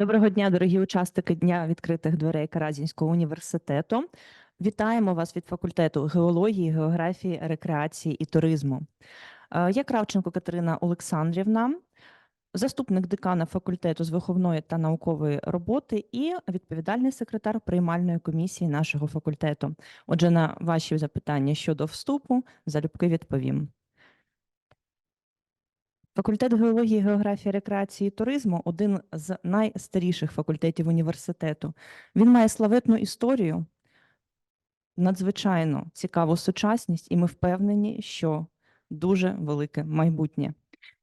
Доброго дня, дорогі учасники Дня відкритих дверей Каразінського університету. Вітаємо вас від факультету геології, географії, рекреації і туризму. Е, Я Кравченко Катерина Олександрівна, заступник декана факультету з виховної та наукової роботи і відповідальний секретар приймальної комісії нашого факультету. Отже, на ваші запитання щодо вступу залюбки відповім. Факультет геології, географії, рекреації і туризму один з найстаріших факультетів університету. Він має славетну історію, надзвичайно цікаву сучасність, і ми впевнені, що дуже велике майбутнє.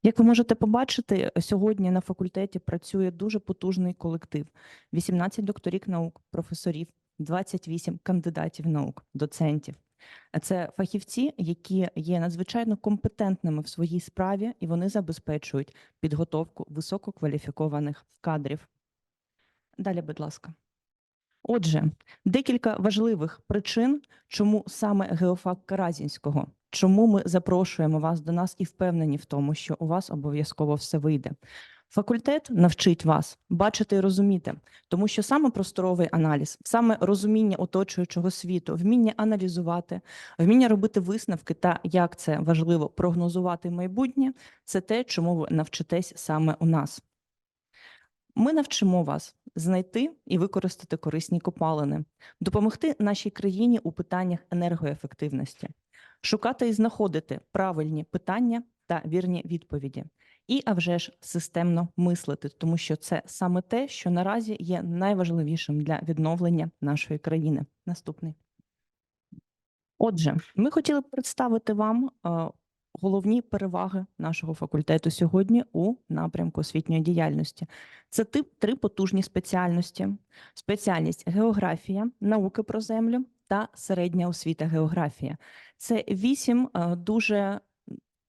Як ви можете побачити, сьогодні на факультеті працює дуже потужний колектив: 18 докторів наук, професорів, 28 кандидатів наук, доцентів. Це фахівці, які є надзвичайно компетентними в своїй справі, і вони забезпечують підготовку висококваліфікованих кадрів. Далі, будь ласка. Отже, декілька важливих причин, чому саме геофак Каразінського, чому ми запрошуємо вас до нас і впевнені в тому, що у вас обов'язково все вийде. Факультет навчить вас бачити і розуміти, тому що саме просторовий аналіз, саме розуміння оточуючого світу, вміння аналізувати, вміння робити висновки та як це важливо прогнозувати майбутнє, це те, чому ви навчитесь саме у нас. Ми навчимо вас знайти і використати корисні копалини, допомогти нашій країні у питаннях енергоефективності, шукати і знаходити правильні питання та вірні відповіді. І, а вже ж, системно мислити, тому що це саме те, що наразі є найважливішим для відновлення нашої країни. Наступний. Отже, ми хотіли представити вам е, головні переваги нашого факультету сьогодні у напрямку освітньої діяльності. Це тип три потужні спеціальності: спеціальність географія, науки про землю та середня освіта географія. Це вісім е, дуже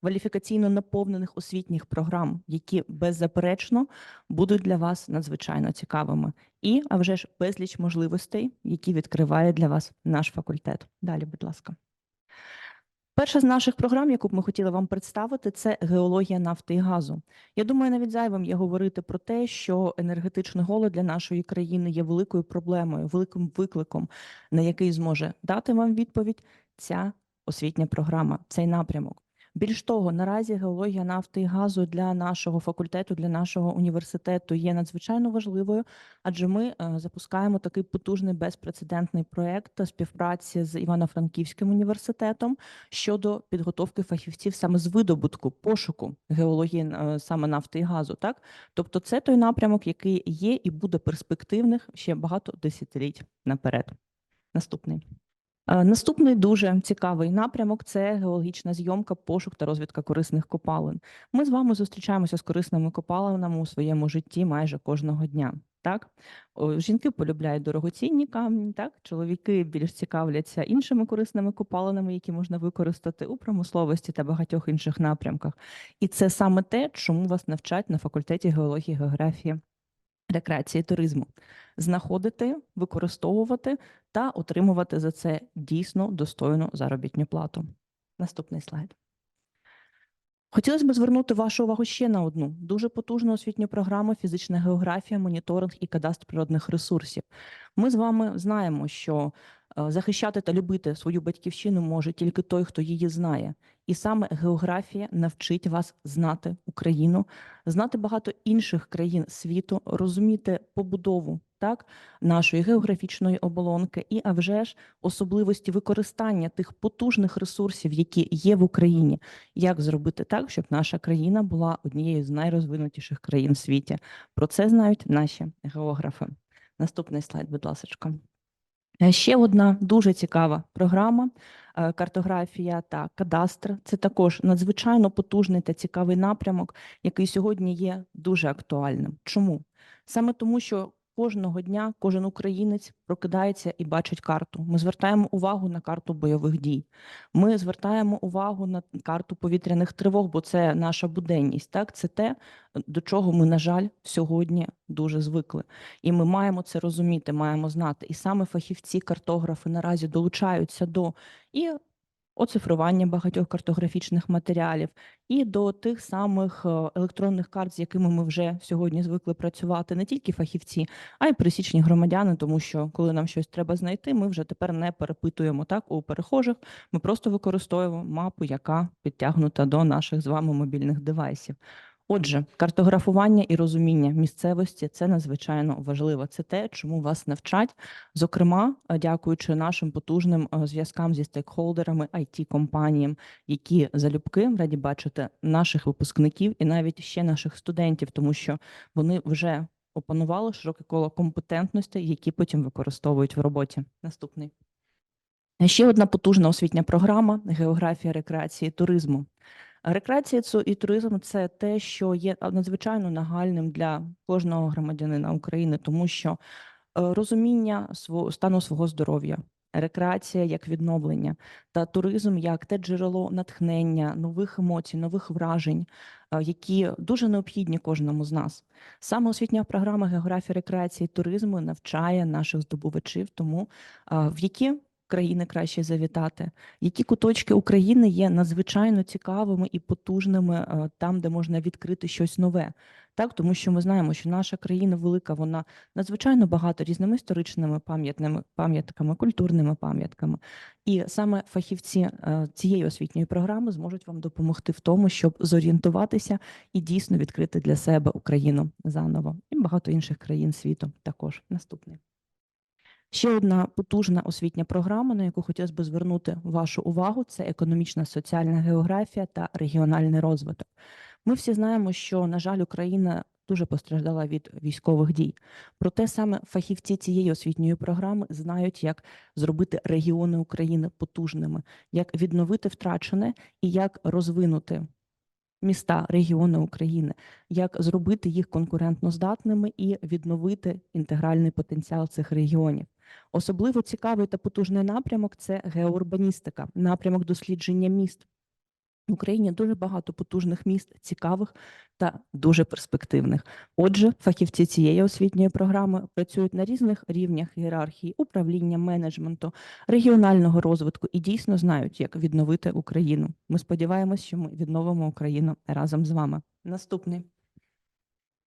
кваліфікаційно наповнених освітніх програм, які беззаперечно будуть для вас надзвичайно цікавими, і а вже ж безліч можливостей, які відкриває для вас наш факультет. Далі, будь ласка. Перша з наших програм, яку б ми хотіли вам представити, це геологія нафти і газу. Я думаю, навіть зайвим є говорити про те, що енергетичний голод для нашої країни є великою проблемою, великим викликом, на який зможе дати вам відповідь ця освітня програма, цей напрямок. Більш того, наразі геологія нафти і газу для нашого факультету, для нашого університету є надзвичайно важливою, адже ми е, запускаємо такий потужний безпрецедентний проект співпраці з Івано-Франківським університетом щодо підготовки фахівців саме з видобутку пошуку геології е, саме нафти і газу. Так, тобто, це той напрямок, який є і буде перспективних ще багато десятиліть наперед. Наступний. Е, Наступний дуже цікавий напрямок це геологічна зйомка, пошук та розвідка корисних копалин. Ми з вами зустрічаємося з корисними копалинами у своєму житті майже кожного дня. Так, жінки полюбляють дорогоцінні камні, так чоловіки більш цікавляться іншими корисними копалинами, які можна використати у промисловості та багатьох інших напрямках. І це саме те, чому вас навчать на факультеті геології, географії, рекреації, туризму. Знаходити, використовувати та отримувати за це дійсно достойну заробітну плату. Наступний слайд. Хотілося б звернути вашу увагу ще на одну дуже потужну освітню програму фізична географія, моніторинг і кадастр природних ресурсів. Ми з вами знаємо, що захищати та любити свою батьківщину може тільки той, хто її знає. І саме географія навчить вас знати Україну, знати багато інших країн світу, розуміти побудову так нашої географічної оболонки, і а вже ж особливості використання тих потужних ресурсів, які є в Україні. Як зробити так, щоб наша країна була однією з найрозвинутіших країн в світі? Про це знають наші географи. Наступний слайд, будь ласка. Е, Ще одна дуже цікава програма е, картографія та кадастр. Це також надзвичайно потужний та цікавий напрямок, який сьогодні є дуже актуальним. Чому? Саме тому, що кожного дня кожен українець прокидається і бачить карту. Ми звертаємо увагу на карту бойових дій. Ми звертаємо увагу на карту повітряних тривог, бо це наша буденність. Так, це те, до чого ми, на жаль, сьогодні дуже звикли. І ми маємо це розуміти, маємо знати. І саме фахівці, картографи наразі долучаються до і оцифрування багатьох картографічних матеріалів і до тих самих е, електронних карт, з якими ми вже сьогодні звикли працювати, не тільки фахівці, а й пересічні громадяни, тому що коли нам щось треба знайти, ми вже тепер не перепитуємо так у перехожих. Ми просто використовуємо мапу, яка підтягнута до наших з вами мобільних девайсів. Отже, картографування і розуміння місцевості це надзвичайно важливо. Це те, чому вас навчать, зокрема, е, дякуючи нашим потужним е, зв'язкам зі стейкхолдерами, it компаніям які залюбки раді бачити наших випускників і навіть ще наших студентів, тому що вони вже опанували широке коло компетентностей, які потім використовують в роботі. Наступний. Ще одна потужна освітня програма географія рекреації туризму. Рекреація і туризм це те, що є надзвичайно нагальним для кожного громадянина України, тому що е, розуміння свого стану свого здоров'я, рекреація як відновлення та туризм як те джерело натхнення, нових емоцій, нових вражень, е, які дуже необхідні кожному з нас. Саме освітня програма географія рекреації туризму навчає наших здобувачів тому, е, в які країни краще завітати, які куточки України є надзвичайно цікавими і потужними е, там, де можна відкрити щось нове. Так, тому що ми знаємо, що наша країна велика, вона надзвичайно багата різними історичними пам'ятними пам'ятками, культурними пам'ятками. І саме фахівці е, цієї освітньої програми зможуть вам допомогти в тому, щоб зорієнтуватися і дійсно відкрити для себе Україну заново і багато інших країн світу. Також наступний. Ще одна потужна освітня програма, на яку хотілося б звернути вашу увагу, це економічна соціальна географія та регіональний розвиток. Ми всі знаємо, що, на жаль, Україна дуже постраждала від військових дій. Проте саме фахівці цієї освітньої програми знають, як зробити регіони України потужними, як відновити втрачене і як розвинути міста, регіони України, як зробити їх конкурентно здатними і відновити інтегральний потенціал цих регіонів. Особливо цікавий та потужний напрямок це геоурбаністика, напрямок дослідження міст. В Україні дуже багато потужних міст, цікавих та дуже перспективних. Отже, фахівці цієї освітньої програми працюють на різних рівнях ієрархії, управління, менеджменту, регіонального розвитку і дійсно знають, як відновити Україну. Ми сподіваємось, що ми відновимо Україну разом з вами. Наступний.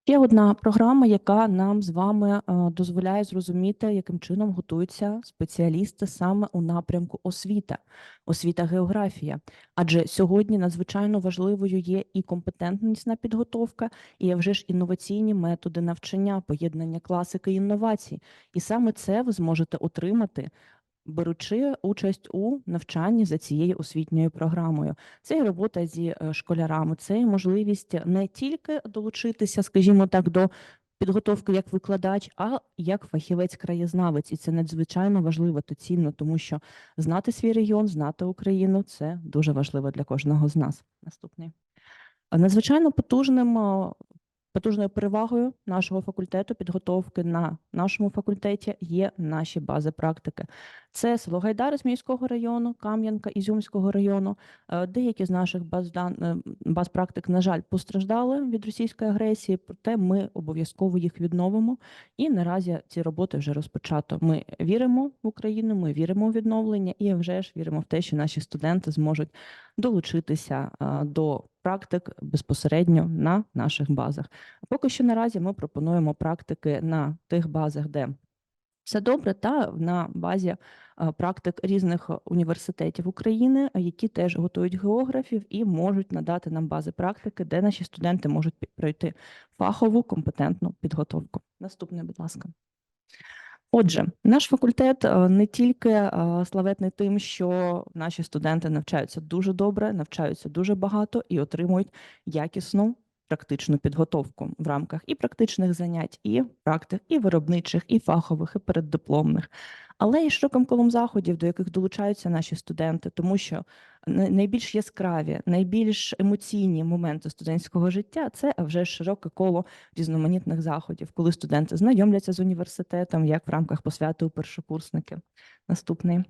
Ще одна програма, яка нам з вами е, дозволяє зрозуміти, яким чином готуються спеціалісти саме у напрямку освіта, освіта географія. Адже сьогодні надзвичайно важливою є і компетентнісна підготовка, і вже ж інноваційні методи навчання, поєднання класики і інновацій. І саме це ви зможете отримати. Беручи участь у навчанні за цією освітньою програмою, це і робота зі е, школярами, це і можливість не тільки долучитися, скажімо так, до підготовки як викладач, а як фахівець-краєзнавець, і це надзвичайно важливо та цінно, тому що знати свій регіон, знати Україну це дуже важливо для кожного з нас. Наступний надзвичайно потужним е, Потужною перевагою нашого факультету підготовки на нашому факультеті є наші бази практики. Це село з міського району, Кам'янка, Ізюмського району. Е, Деякі з наших баз дан е, баз практик, на жаль, постраждали від російської агресії, проте ми обов'язково їх відновимо. І наразі ці роботи вже розпочато. Ми віримо в Україну, ми віримо в відновлення і вже ж віримо в те, що наші студенти зможуть долучитися е, до практик безпосередньо на наших базах. Поки що наразі ми пропонуємо практики на тих базах, де все добре, та на базі е, практик різних університетів України, які теж готують географів і можуть надати нам бази практики, де наші студенти можуть пройти фахову компетентну підготовку. Наступне, будь ласка. Отже, наш факультет е, не тільки е, славетний тим, що наші студенти навчаються дуже добре, навчаються дуже багато і отримують якісну практичну підготовку в рамках і практичних занять, і практик, і виробничих, і фахових, і переддипломних, але і широким колом заходів, до яких долучаються наші студенти, тому що най- найбільш яскраві, найбільш емоційні моменти студентського життя це вже широке коло різноманітних заходів, коли студенти знайомляться з університетом, як в рамках посвяти у першокурсники. Наступний.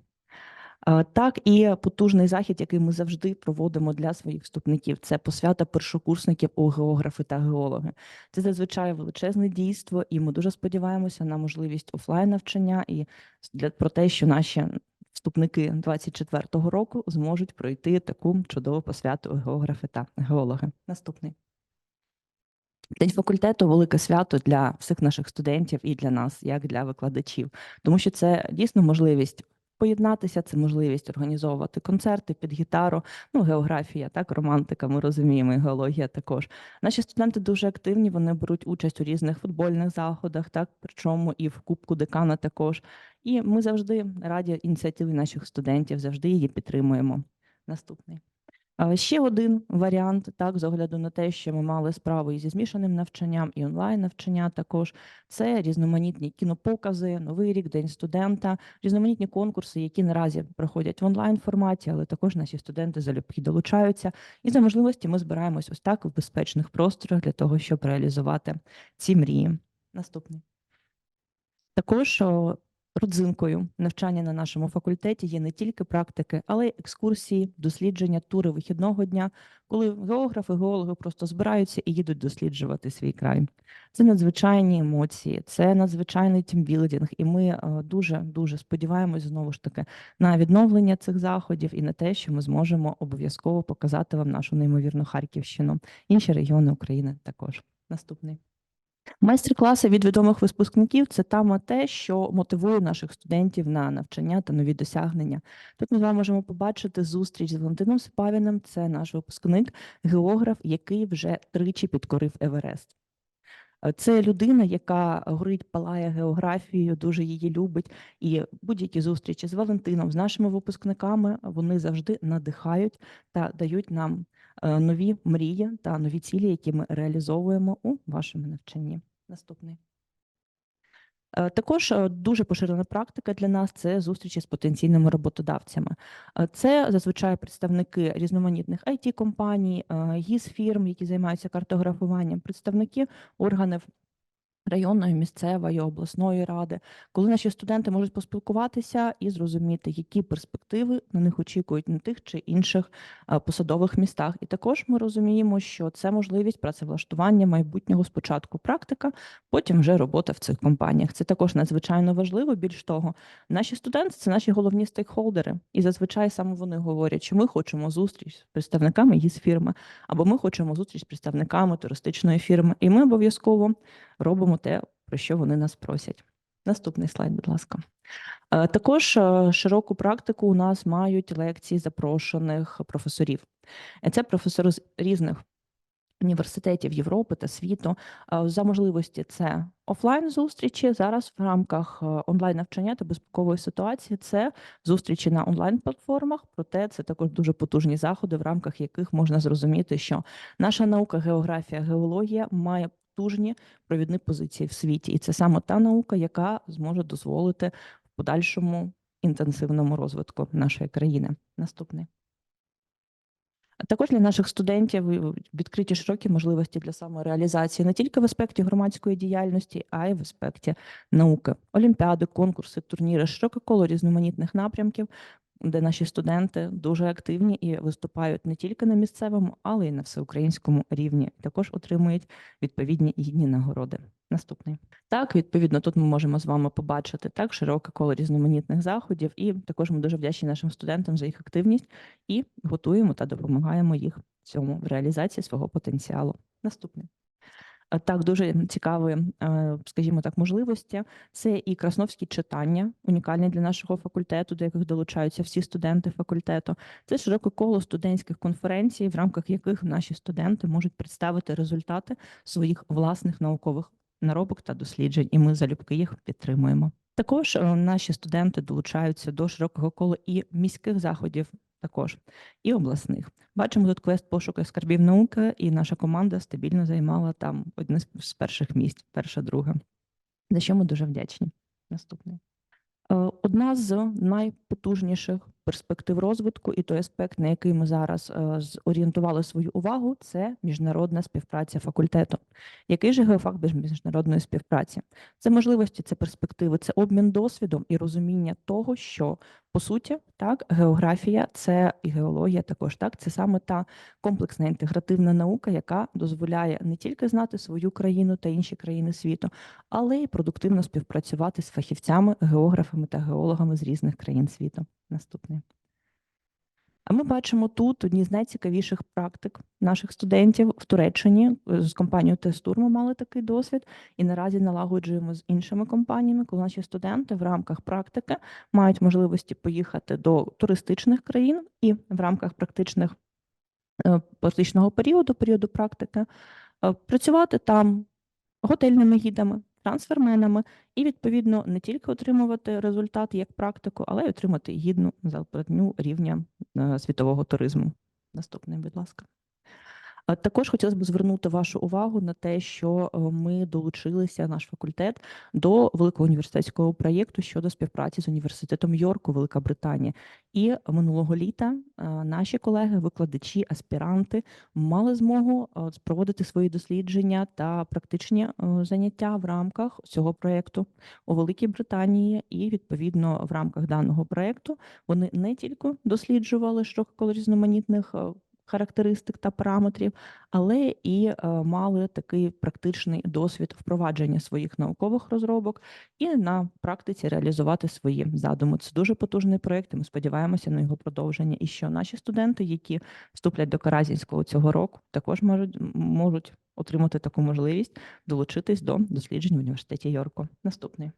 Е, Так, і потужний захід, який ми завжди проводимо для своїх вступників, це посвята першокурсників у географи та геологи. Це зазвичай величезне дійство, і ми дуже сподіваємося на можливість офлайн навчання і для про те, що наші вступники 24-го року зможуть пройти таку чудову посвяту географи та геологи. Наступний. День факультету велике свято для всіх наших студентів і для нас, як для викладачів, тому що це дійсно можливість поєднатися, це можливість організовувати концерти під гітару. Ну, географія, так, романтика, ми розуміємо, і геологія також. Наші студенти дуже активні, вони беруть участь у різних футбольних заходах, так, причому і в Кубку декана також. І ми завжди раді ініціативі наших студентів, завжди її підтримуємо. Наступний. Ще один варіант, так, з огляду на те, що ми мали справу і зі змішаним навчанням, і онлайн навчання також. Це різноманітні кінопокази, новий рік, день студента, різноманітні конкурси, які наразі проходять в онлайн форматі, але також наші студенти залюбки долучаються. І за можливості ми збираємось ось так в безпечних просторах для того, щоб реалізувати ці мрії. Наступний. Також родзинкою навчання на нашому факультеті є не тільки практики, але й екскурсії, дослідження, тури вихідного дня, коли географи, геологи просто збираються і їдуть досліджувати свій край. Це надзвичайні емоції, це надзвичайний тімбілдинг, і ми е, дуже дуже сподіваємось знову ж таки на відновлення цих заходів і на те, що ми зможемо обов'язково показати вам нашу неймовірну Харківщину, інші регіони України також. Наступний. Майстер-класи від відомих випускників це саме те, що мотивує наших студентів на навчання та нові досягнення. Тут ми з вами можемо побачити зустріч з Валентином Сипавіним. Це наш випускник, географ, який вже тричі підкорив Еверест. Е, Це людина, яка горить, палає географією, дуже її любить. І будь-які зустрічі з Валентином, з нашими випускниками, вони завжди надихають та дають нам е, нові мрії та нові цілі, які ми реалізовуємо у вашому навчанні. Наступний. Е, Також е, дуже поширена практика для нас це зустрічі з потенційними роботодавцями. Е, Це зазвичай представники різноманітних it компаній гіз фірм, які займаються картографуванням, представники органів районної, місцевої, обласної ради, коли наші студенти можуть поспілкуватися і зрозуміти, які перспективи на них очікують на тих чи інших е, посадових містах. І також ми розуміємо, що це можливість працевлаштування майбутнього спочатку практика, потім вже робота в цих компаніях. Це також надзвичайно важливо. Більш того, наші студенти це наші головні стейкхолдери, і зазвичай саме вони говорять, що ми хочемо зустріч з представниками її фірми, або ми хочемо зустріч з представниками туристичної фірми, і ми обов'язково робимо те, про що вони нас просять. Наступний слайд, будь ласка. Е, Також е, широку практику у нас мають лекції запрошених професорів. Е, Це професори з різних університетів Європи та світу. За можливості це офлайн зустрічі. Зараз в рамках онлайн навчання та безпекової ситуації це зустрічі на онлайн платформах. Проте це також дуже потужні заходи, в рамках яких можна зрозуміти, що наша наука, географія, геологія має потужні провідні позиції в світі, і це саме та наука, яка зможе дозволити в подальшому інтенсивному розвитку нашої країни. Наступний. Також для наших студентів відкриті широкі можливості для самореалізації не тільки в аспекті громадської діяльності, а й в аспекті науки, олімпіади, конкурси, турніри, широке коло різноманітних напрямків, де наші студенти дуже активні і виступають не тільки на місцевому, але й на всеукраїнському рівні. Також отримують відповідні гідні нагороди. Наступний так, відповідно, тут ми можемо з вами побачити так широке коло різноманітних заходів, і також ми дуже вдячні нашим студентам за їх активність і готуємо та допомагаємо їх цьому в реалізації свого потенціалу. Наступний. Так, дуже цікаві, е, скажімо так, можливості. Це і красновські читання, унікальні для нашого факультету, до яких долучаються всі студенти факультету. Це широке коло студентських конференцій, в рамках яких наші студенти можуть представити результати своїх власних наукових наробок та досліджень, і ми залюбки їх підтримуємо. Також е, наші студенти долучаються до широкого кола і міських заходів, також і обласних. Бачимо тут квест пошуку скарбів науки, і наша команда стабільно займала там одне з- перших місць, перша, друга. За що ми дуже вдячні. Наступний. Е, Одна з найпотужніших перспектив розвитку, і той аспект, на який ми зараз е, зорієнтували свою увагу, це міжнародна співпраця факультету. Який же геофак без міжнародної співпраці? Це можливості, це перспективи, це обмін досвідом і розуміння того, що По суті, так, географія це і геологія також так. Це саме та комплексна інтегративна наука, яка дозволяє не тільки знати свою країну та інші країни світу, але й продуктивно співпрацювати з фахівцями, географами та геологами з різних країн світу. Наступний. А ми бачимо тут одні з найцікавіших практик наших студентів в Туреччині. З компанією Тестур ми мали такий досвід, і наразі налагоджуємо з іншими компаніями, коли наші студенти в рамках практики мають можливості поїхати до туристичних країн і в рамках практичних е, практичного періоду, періоду практики, е, працювати там готельними гідами, трансферменами і відповідно не тільки отримувати результат як практику, але й отримати гідну зарплатню рівня е, світового туризму. Наступний, будь ласка. Також хотілося б звернути вашу увагу на те, що е, ми долучилися, наш факультет, до великого університетського проєкту щодо співпраці з університетом Йорку, Велика Британія. І минулого літа е, наші колеги, викладачі, аспіранти мали змогу е, проводити свої дослідження та практичні заняття в рамках цього проєкту у Великій Британії. І відповідно в рамках даного проєкту вони не тільки досліджували широкого різноманітних е, характеристик та параметрів, але і е, мали такий практичний досвід впровадження своїх наукових розробок і на практиці реалізувати свої задуми. Це дуже потужний проєкт. Ми сподіваємося на його продовження. І що наші студенти, які вступлять до Каразінського цього року, також можуть можуть отримати таку можливість долучитись до досліджень в університеті Йорку. Наступний.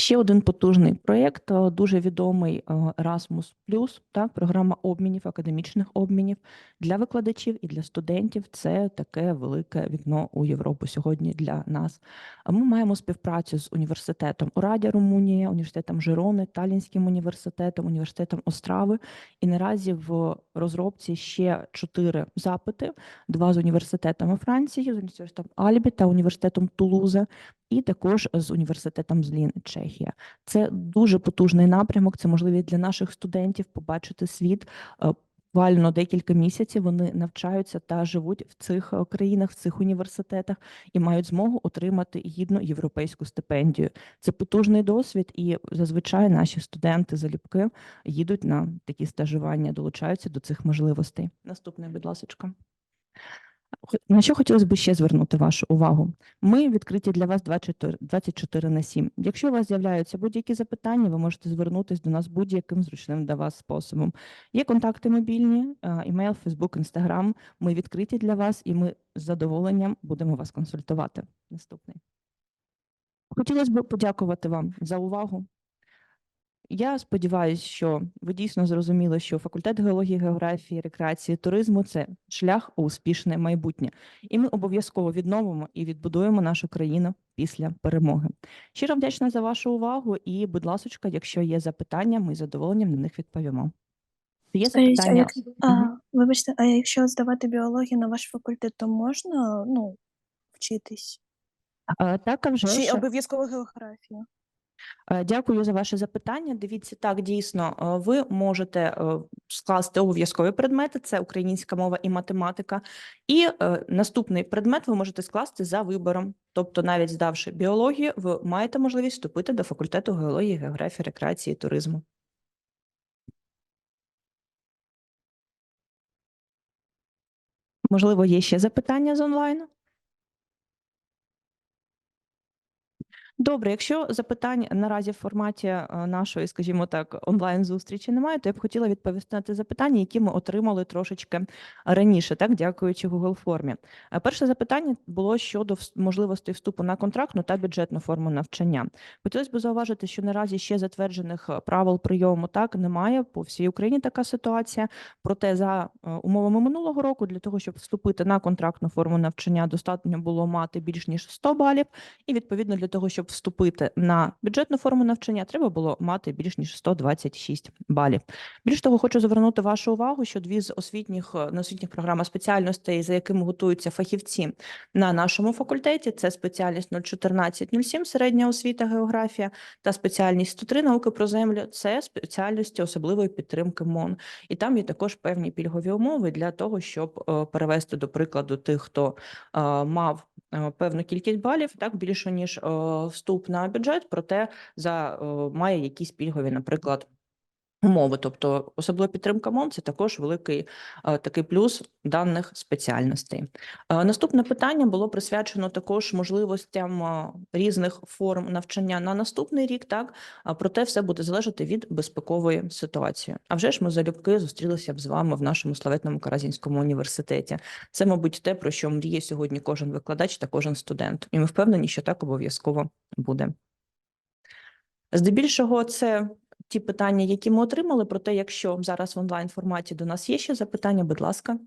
Ще один потужний проєкт, е, дуже відомий е, Erasmus+, так, програма обмінів, академічних обмінів для викладачів і для студентів. Це таке велике вікно у Європу сьогодні для нас. Ми маємо співпрацю з університетом Урадя Румунія, університетом Жирони, Талінським університетом, університетом Острави. І наразі в розробці ще чотири запити: два з університетами Франції, з університетом Альбі та університетом Тулуза і також з університетом Злін Чехія. Це дуже потужний напрямок. Це можливість для наших студентів побачити світ. е, Буквально декілька місяців вони навчаються та живуть в цих е, країнах, в цих університетах і мають змогу отримати гідну європейську стипендію. Це потужний досвід, і зазвичай наші студенти залюбки їдуть на такі стажування, долучаються до цих можливостей. Наступний, будь ласка. На що хотілося б ще звернути вашу увагу? Ми відкриті для вас 24, 24 на 7. Якщо у вас з'являються будь-які запитання, ви можете звернутися до нас будь-яким зручним для вас способом. Є контакти мобільні, імейл, Фейсбук, Інстаграм. Ми відкриті для вас і ми з задоволенням будемо вас консультувати. Наступний. Хотілося б подякувати вам за увагу. Я сподіваюся, що ви дійсно зрозуміли, що факультет геології, географії, рекреації, туризму це шлях у успішне майбутнє, і ми обов'язково відновимо і відбудуємо нашу країну після перемоги. Щиро вдячна за вашу увагу. І, будь ласочка, якщо є запитання, ми з задоволенням на них відповімо. Є а запитання? а, вибачте, а якщо здавати біологію на ваш факультет, то можна ну, вчитись? Е, Так, а вже Чи обов'язково географія? Е, Дякую за ваше запитання. Дивіться, так дійсно, е, ви можете е, скласти обов'язкові предмети: це українська мова і математика. І наступний предмет ви можете скласти за вибором. Тобто, навіть здавши біологію, ви маєте можливість вступити до факультету геології, географії, рекреації, туризму. Можливо, є ще запитання з онлайну? Добре, якщо запитань наразі в форматі е, нашої, скажімо так, онлайн зустрічі немає, то я б хотіла відповісти на ті запитання, які ми отримали трошечки раніше, так дякуючи Google формі. Е, Перше запитання було щодо можливості вступу на контрактну та бюджетну форму навчання. Хотілося б зауважити, що наразі ще затверджених е, правил прийому так немає. По всій Україні така ситуація. Проте за умовами минулого року, для того, щоб вступити на контрактну форму навчання, достатньо було мати більш ніж 100 балів. І відповідно для того, щоб вступити на бюджетну форму навчання, треба було мати більш ніж 126 балів. Більш того, хочу звернути вашу увагу, що дві з освітніх е, на освітніх програмах спеціальностей, за якими готуються фахівці на нашому факультеті, це спеціальність 014-07, середня освіта, географія, та спеціальність 103 науки про землю. Це спеціальності особливої підтримки МОН. І там є також певні пільгові умови для того, щоб е, перевести до прикладу тих, хто е, мав певну кількість балів, так більше ніж е, вступ на бюджет, проте за е, має якісь пільгові, наприклад. Умови, тобто особлива підтримка МОН – це також великий е, такий плюс даних спеціальностей. Е, Наступне питання було присвячено також можливостям е, різних форм навчання на наступний рік. Так проте все буде залежати від безпекової ситуації. А вже ж ми залюбки зустрілися б з вами в нашому славетному Каразінському університеті. Це, мабуть, те, про що мріє сьогодні кожен викладач та кожен студент. І ми впевнені, що так обов'язково буде. Здебільшого, це ті питання, які ми отримали. Проте, якщо зараз в онлайн форматі до нас є ще запитання, будь ласка.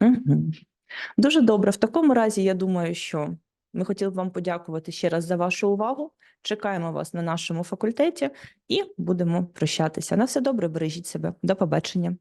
Угу. Дуже добре. В такому разі, я думаю, що ми хотіли б вам подякувати ще раз за вашу увагу. Чекаємо вас на нашому факультеті і будемо прощатися. На все добре, бережіть себе. До побачення.